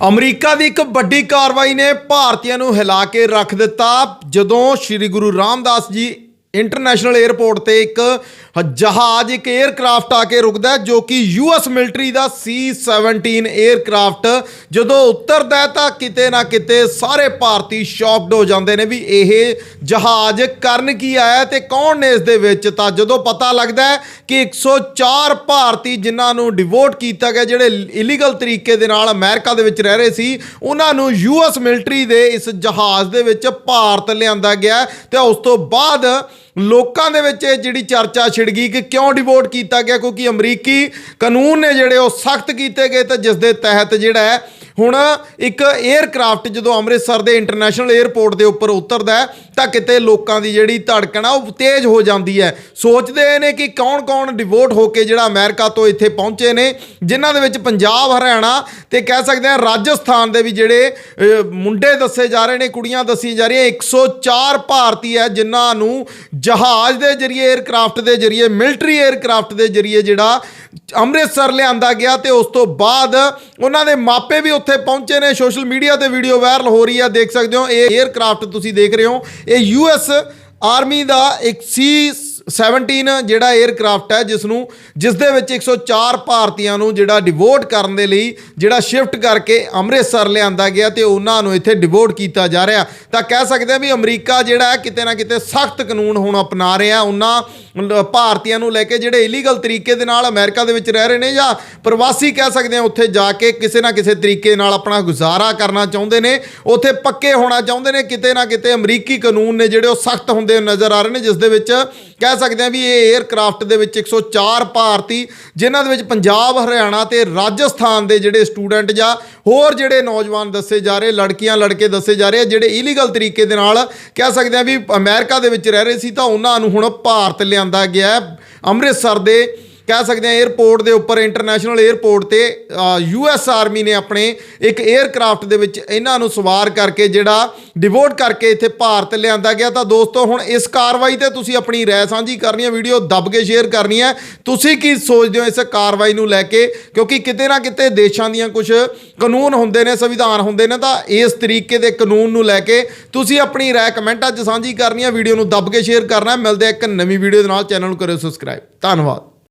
America ਦੀ ਇੱਕ ਵੱਡੀ ਕਾਰਵਾਈ ਨੇ ਭਾਰਤੀਆਂ ਨੂੰ ਹਿਲਾ ਕੇ ਰੱਖ ਦਿੱਤਾ, ਜਦੋਂ ਸ੍ਰੀ ਗੁਰੂ ਰਾਮਦਾਸ ਜੀ ਇੰਟਰਨੈਸ਼ਨਲ 에ਅਰਪੋਰਟ ਤੇ ਇੱਕ ਜਹਾਜ਼ ਇੱਕ 에ਅਰਕ੍ਰਾਫਟ ਆ ਕੇ ਰੁਕਦਾ ਜੋ ਕਿ ਯੂਐਸ ਮਿਲਟਰੀ ਦਾ C17 에ਅਰਕ੍ਰਾਫਟ ਜਦੋਂ ਉਤਰਦਾ ਹੈ ਤਾਂ ਕਿਤੇ ਨਾ ਕਿਤੇ ਸਾਰੇ ਭਾਰਤੀ ਸ਼ੌਕਡ ਹੋ ਜਾਂਦੇ ਨੇ ਵੀ ਇਹ ਜਹਾਜ਼ ਕਰਨ ਕੀ ਆਇਆ ਤੇ ਕੌਣ ਨੇ ਇਸ ਦੇ ਵਿੱਚ? ਤਾਂ ਜਦੋਂ ਪਤਾ ਲੱਗਦਾ ਹੈ ਕਿ 104 ਭਾਰਤੀ ਜਿਨ੍ਹਾਂ ਨੂੰ ਡਿਵੋਟ ਕੀਤਾ ਗਿਆ, ਜਿਹੜੇ ਇਲੀਗਲ ਤਰੀਕੇ ਦੇ ਨਾਲ ਅਮਰੀਕਾ ਦੇ ਵਿੱਚ ਰਹਿ ਰਹੇ ਸੀ, ਉਹਨਾਂ ਨੂੰ ਯੂਐਸ ਮਿਲਟਰੀ ਦੇ ਇਸ ਜਹਾਜ਼ ਦੇ ਵਿੱਚ ਭਾਰਤ ਲਿਆਂਦਾ ਗਿਆ ਤੇ ਉਸ ਤੋਂ ਬਾਅਦ ਲੋਕਾਂ ਦੇ ਵਿੱਚ ਇਹ ਜਿਹੜੀ ਚਰਚਾ ਛਿੜ ਗਈ ਕਿ ਕਿਉਂ ਡਿਵੋਟ ਕੀਤਾ ਗਿਆ? ਕਿਉਂਕਿ ਅਮਰੀਕੀ ਕਾਨੂੰਨ ਨੇ ਜਿਹੜੇ ਉਹ ਸਖਤ ਕੀਤੇ ਗਏ ਤੇ ਜਿਸ ਦੇ ਤਹਿਤ ਜਿਹੜਾ ਹੈ ਹੁਣ ਇੱਕ 에ਅਰਕ੍ਰਾਫਟ ਜਦੋਂ ਅੰਮ੍ਰਿਤਸਰ ਦੇ ਇੰਟਰਨੈਸ਼ਨਲ 에ਅਰਪੋਰਟ ਦੇ ਉੱਪਰ ਉਤਰਦਾ ਤਾਂ ਕਿਤੇ ਲੋਕਾਂ ਦੀ ਜਿਹੜੀ ਧੜਕਣ ਆ, ਉਹ ਤੇਜ਼ ਹੋ ਜਾਂਦੀ ਹੈ। ਸੋਚਦੇ ਨੇ ਕਿ ਕੌਣ-ਕੌਣ ਡਿਵੋਟ ਹੋ ਕੇ ਜਿਹੜਾ ਅਮਰੀਕਾ ਤੋਂ ਇੱਥੇ ਪਹੁੰਚੇ ਨੇ, ਜਿਨ੍ਹਾਂ ਦੇ ਵਿੱਚ ਪੰਜਾਬ, ਹਰਿਆਣਾ ਤੇ ਕਹਿ ਸਕਦੇ ਆ ਰਾਜਸਥਾਨ ਦੇ ਵੀ ਜਿਹੜੇ ਮੁੰਡੇ ਦੱਸੇ ਜਾ ਰਹੇ ਨੇ, ਕੁੜੀਆਂ ਦੱਸੀਆਂ ਜਾ ਰਹੀਆਂ 104 ਭਾਰਤੀ ਹੈ, ਜਿਨ੍ਹਾਂ ਨੂੰ ਜਹਾਜ਼ ਦੇ ਜ਼ਰੀਏ 에ਅਰਕ੍ਰਾਫਟ ਦੇ ਜ਼ਰੀਏ ਮਿਲਟਰੀ 에ਅਰਕ੍ਰਾਫਟ ਦੇ ਜ਼ਰੀਏ ਜਿਹੜਾ ਅੰਮ੍ਰਿਤਸਰ ਲਿਆਂਦਾ ਗਿਆ ਤੇ ਉਸ ਤੋਂ ਬਾਅਦ ਉਹਨਾਂ ਦੇ ਮਾਪੇ ਵੀ ਉੱਥੇ ਪਹੁੰਚੇ ਨੇ। ਸੋਸ਼ਲ ਮੀਡੀਆ ਤੇ ਵੀਡੀਓ ਵਾਇਰਲ ਹੋ ਰਹੀ ਹੈ ਦੇਖ ਸਕਦੇ ਹੋ। ਇਹ 에ਅਰਕ੍ਰਾਫਟ ਤੁਸੀਂ ਦੇਖ ਰਹੇ ਹੋ। ਇਹ ਯੂਐਸ ਆਰਮੀ ਦਾ ਇੱਕ ਸੀ 17 ਜਿਹੜਾ 에ਅਰਕ੍ਰਾਫਟ ਹੈ ਜਿਸ ਨੂੰ ਜਿਸ ਦੇ ਵਿੱਚ 104 ਭਾਰਤੀਆਂ ਨੂੰ ਜਿਹੜਾ ਡਿਵੋਟ ਕਰਨ ਦੇ ਲਈ ਜਿਹੜਾ ਸ਼ਿਫਟ ਕਰਕੇ ਅੰਮ੍ਰਿਤਸਰ ਲਿਆਂਦਾ ਗਿਆ ਤੇ ਉਹਨਾਂ ਨੂੰ ਇੱਥੇ ਡਿਵੋਟ ਕੀਤਾ ਜਾ ਰਿਹਾ। ਤਾਂ ਕਹਿ ਸਕਦੇ ਆ ਵੀ ਅਮਰੀਕਾ ਜਿਹੜਾ ਹੈ, ਕਿਤੇ ਨਾ ਕਿਤੇ ਸਖਤ ਕਾਨੂੰਨ ਹੁਣ ਅਪਣਾ ਰਿਹਾ। ਉਹਨਾਂ ਭਾਰਤੀਆਂ ਨੂੰ ਲੈ ਕੇ ਜਿਹੜੇ ਇਲੀਗਲ ਤਰੀਕੇ ਦੇ ਨਾਲ ਅਮਰੀਕਾ ਦੇ ਵਿੱਚ ਰਹਿ ਰਹੇ ਨੇ ਜਾਂ ਪ੍ਰਵਾਸੀ ਕਹਿ ਸਕਦੇ ਆ ਉੱਥੇ ਜਾ ਕੇ ਕਿਸੇ ਨਾ ਕਿਸੇ ਤਰੀਕੇ ਨਾਲ ਆਪਣਾ ਗੁਜ਼ਾਰਾ ਕਰਨਾ ਚਾਹੁੰਦੇ ਨੇ। ਉੱਥੇ ਪੱਕੇ ਹੋਣਾ ਚਾਹੁੰਦੇ ਨੇ, ਕਿਤੇ ਨਾ ਕਿਤੇ ਅਮਰੀਕੀ ਕਾਨੂੰਨ ਨੇ ਜਿਹੜੇ ਉਹ ਸਖਤ ਹੁੰਦੇ ਨਜ਼ਰ ਆ ਰਹੇ ਨੇ, ਜਿਸ ਦੇ ਵਿੱਚ ਕਹਿ ਸਕਦੇ ਆ ਵੀ ਇਹ 에ਅਰਕ੍ਰਾਫਟ ਦੇ ਵਿੱਚ 104 ਭਾਰਤੀ, ਜਿਨ੍ਹਾਂ ਦੇ ਵਿੱਚ ਪੰਜਾਬ, ਹਰਿਆਣਾ ਤੇ ਰਾਜਸਥਾਨ ਦੇ ਜਿਹੜੇ ਸਟੂਡੈਂਟ ਜਾਂ ਹੋਰ ਜਿਹੜੇ ਨੌਜਵਾਨ ਦੱਸੇ ਜਾ ਰਹੇ, ਲੜਕੀਆਂ, ਲੜਕੇ ਦੱਸੇ ਜਾ ਰਹੇ ਆ, ਜਿਹੜੇ ਇਲੀਗਲ ਤਰੀਕੇ ਦੇ ਨਾਲ ਕਹਿ ਸਕਦੇ ਆ ਵੀ ਅਮਰੀਕਾ ਦੇ ਵਿੱਚ ਰਹਿ ਰਹੇ ਸੀ, ਤਾਂ ਉਹਨਾਂ ਨੂੰ ਹੁਣ ਭਾਰਤ ਲਿਆਂਦਾ ਗਿਆ ਅੰਮ੍ਰਿਤਸਰ ਦੇ ਕਹਿ ਸਕਦੇ ਆ 에어ਪੋਰਟ ਦੇ ਉੱਪਰ ਇੰਟਰਨੈਸ਼ਨਲ 에어ਪੋਰਟ ਤੇ ਯੂ ਐਸ ਆਰਮੀ ਨੇ ਆਪਣੇ ਇੱਕ 에ਅਰਕ੍ਰਾਫਟ ਦੇ ਵਿੱਚ ਇਹਨਾਂ ਨੂੰ ਸਵਾਰ ਕਰਕੇ ਜਿਹੜਾ ਡਿਵੋਟ ਕਰਕੇ ਇੱਥੇ ਭਾਰਤ ਲਿਆਂਦਾ ਗਿਆ। ਤਾਂ ਦੋਸਤੋ, ਹੁਣ ਇਸ ਕਾਰਵਾਈ ਤੇ ਤੁਸੀਂ ਆਪਣੀ ਰਾਏ ਸਾਂਝੀ ਕਰਨੀ ਹੈ। ਵੀਡੀਓ ਦੱਬ ਕੇ ਸ਼ੇਅਰ ਕਰਨੀ ਹੈ। ਤੁਸੀਂ ਕੀ ਸੋਚਦੇ ਹੋ ਇਸ ਕਾਰਵਾਈ ਨੂੰ ਲੈ ਕੇ? ਕਿਉਂਕਿ ਕਿਤੇ ਨਾ ਕਿਤੇ ਦੇਸ਼ਾਂ ਦੀਆਂ ਕੁਝ ਕਾਨੂੰਨ ਹੁੰਦੇ ਨੇ, ਸੰਵਿਧਾਨ ਹੁੰਦੇ ਨੇ, ਤਾਂ ਇਸ ਤਰੀਕੇ ਦੇ ਕਾਨੂੰਨ ਨੂੰ ਲੈ ਕੇ ਤੁਸੀਂ ਆਪਣੀ ਰਾਏ ਕਮੈਂਟਾਂ 'ਚ ਸਾਂਝੀ ਕਰਨੀ ਹੈ। ਵੀਡੀਓ ਨੂੰ ਦੱਬ ਕੇ ਸ਼ੇਅਰ ਕਰਨਾ ਮਿਲਦੇ ਇੱਕ ਨਵੀਂ ਵੀਡੀਓ ਦੇ ਨਾਲ। ਚੈਨਲ ਨੂੰ ਕਰਿਓ ਸਬਸਕ੍ਰਾਈਬ ਧੰਨਵਾਦ।